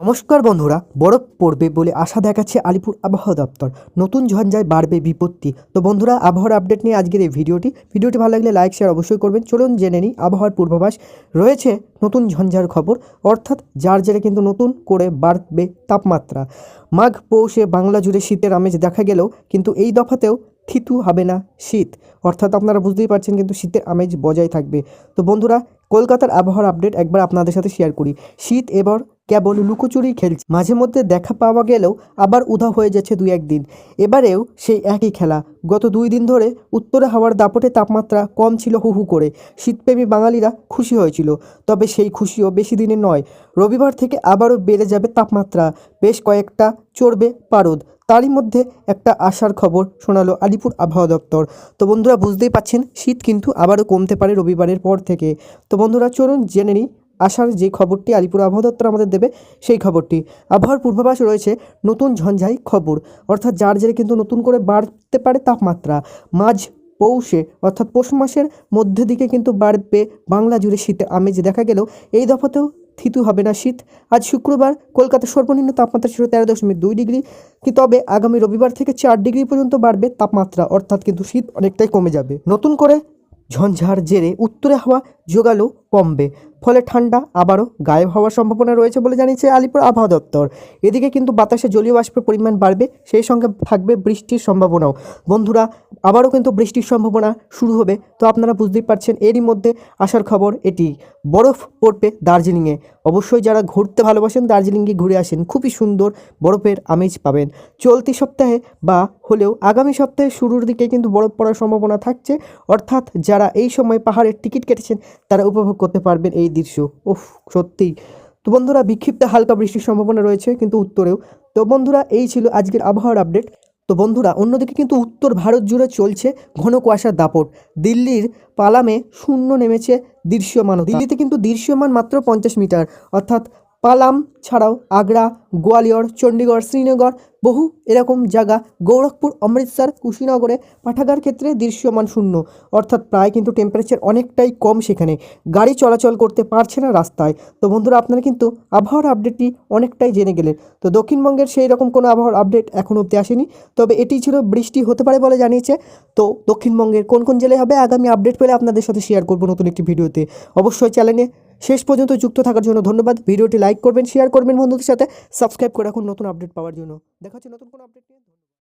নমস্কার বন্ধুরা, বরফ পড়বে বলে আশা দেখাচ্ছে আলিপুর আবহাওয়া দপ্তর। নতুন ঝঞ্ঝায় বাড়বে বিপত্তি। তো বন্ধুরা, আবহাওয়ার আপডেট নিয়ে আজকের এই ভিডিওটি। ভিডিওটি ভালো লাগলে লাইক শেয়ার অবশ্যই করবেন। চলুন জেনে নিই আবহাওয়ার পূর্বাভাস। রয়েছে নতুন ঝঞ্ঝার খবর। অর্থাৎ যার জেরে কিন্তু নতুন করে বাড়বে তাপমাত্রা। মাঘ পৌষে বাংলা জুড়ে শীতের আমেজ দেখা গেলেও কিন্তু এই দফাতেও থিতু হবে না শীত। অর্থাৎ আপনারা বুঝতেই পারছেন কিন্তু শীতের আমেজ বজায় থাকবে। তো বন্ধুরা, কলকাতার আবহাওয়ার আপডেট একবার আপনাদের সাথে শেয়ার করি। শীত এবার কেবল লুকোচুরি খেলছে। মাঝে মধ্যে দেখা পাওয়া গেলেও আবার উধাও হয়ে যাচ্ছে দুই একদিন। এবারেও সেই একই খেলা। গত দুই দিন ধরে উত্তরে হাওয়ার দাপটে তাপমাত্রা কম ছিল হু হু করে। শীতপ্রেমী বাঙালিরা খুশি হয়েছিল। তবে সেই খুশিও বেশি দিনের নয়। রবিবার থেকে আবারও বেড়ে যাবে তাপমাত্রা। বেশ কয়েকটা চড়বে পারদ। তারই মধ্যে একটা আশার খবর শোনালো আলিপুর আবহাওয়া দপ্তর। তো বন্ধুরা, বুঝতেই পাচ্ছেন, শীত কিন্তু আবারও কমতে পারে রবিবারের পর থেকে। তো বন্ধুরা, চলুন জেনে নিই আসার যে খবরটি আলিপুর আবহাওয়া দপ্তর আমাদের দেবে, সেই খবরটি। আবহাওয়ার পূর্বাভাস রয়েছে, নতুন ঝঞ্ঝাই খবর। অর্থাৎ যার জেরে কিন্তু নতুন করে বাড়তে পারে তাপমাত্রা। মাঝ পৌষে, অর্থাৎ পৌষ মাসের মধ্যে দিকে কিন্তু বাড়বে বাংলা জুড়ে শীতে আমেজ। দেখা গেলেও এই দফাতেও থিতু হবে না শীত। আজ শুক্রবার কলকাতার সর্বনিম্ন তাপমাত্রা ছিল তেরো দশমিক দুই ডিগ্রি। তবে আগামী রবিবার থেকে চার ডিগ্রি পর্যন্ত বাড়বে তাপমাত্রা। অর্থাৎ কিন্তু শীত অনেকটাই কমে যাবে। নতুন করে ঝঞ্ঝার জেরে উত্তরে হাওয়া জোগালো কমবে। ফলে ঠান্ডা আবারও গায়েব হওয়ার সম্ভাবনা রয়েছে বলে জানিয়েছে আলিপুর আবহাওয়া দপ্তর। এদিকে কিন্তু বাতাসে জলীয় বাষ্পের পরিমাণ বাড়বে, সেই সঙ্গে থাকবে বৃষ্টির সম্ভাবনাও। বন্ধুরা, আবারও কিন্তু বৃষ্টির সম্ভাবনা শুরু হবে, তো আপনারা বুঝতেই পারছেন, এরই মধ্যে আসার খবর এটি। বরফ পড়বে দার্জিলিংয়ে। অবশ্যই যারা ঘুরতে ভালোবাসেন, দার্জিলিংয়ে ঘুরে আসেন, খুবই সুন্দর বরফের আমেজ পাবেন। চলতি সপ্তাহে বা হলেও আগামী সপ্তাহে শুরুর দিকে কিন্তু বরফ পড়ার সম্ভাবনা থাকছে। অর্থাৎ যারা এই সময় পাহাড়ের টিকিট কেটেছেন, তারা উপভোগ করতে পারবেন এই দৃশ্য। ওফ সত্যিই। তো বন্ধুরা, বিক্ষিপ্ত হালকা বৃষ্টির সম্ভাবনা রয়েছে কিন্তু উত্তরেও। তো বন্ধুরা, এই ছিল আজকের আবহাওয়ার আপডেট। তো বন্ধুরা, অন্যদিকে কিন্তু উত্তর ভারত জুড়ে চলছে ঘন কুয়াশার দাপট। দিল্লির পালামে শূন্য নেমেছে দৃশ্যমান। দিল্লিতে কিন্তু দৃশ্যমান মাত্র পঞ্চাশ মিটার। অর্থাৎ পালাম ছাড়াও আগ্রা, গোয়ালিয়র, চণ্ডীগড়, শ্রীনগর, বহু এরকম জায়গা গৌরখপুর অমৃতসর, কুশিনগরে পাঠাগার ক্ষেত্রে দৃশ্যমান শূন্য। অর্থাৎ প্রায় কিন্তু টেম্পারেচার অনেকটাই কম সেখানে। গাড়ি চলাচল করতে পারছে না রাস্তায়। তো বন্ধুরা, আপনারা কিন্তু আবহাওয়ার আপডেটটি অনেকটাই জেনে গেলেন। তো দক্ষিণবঙ্গের সেই রকম কোনো আবহাওয়ার আপডেট এখনও অব্দি আসেনি। তবে এটি ছিল বৃষ্টি হতে পারে বলে জানিয়েছে। তো দক্ষিণবঙ্গের কোন কোন জেলায় হবে, আগামী আপডেট পেলে আপনাদের সাথে শেয়ার করব নতুন একটি ভিডিওতে। অবশ্যই চ্যানেলে শেষ পর্যন্ত যুক্ত থাকার জন্য ধন্যবাদ। ভিডিওটি লাইক করবেন শেয়ার করবেন বন্ধুদের সাথে। সাবস্ক্রাইব করে রাখুন নতুন আপডেট পাওয়ার জন্য। দেখা হচ্ছে নতুন কোনো আপডেট নিয়ে।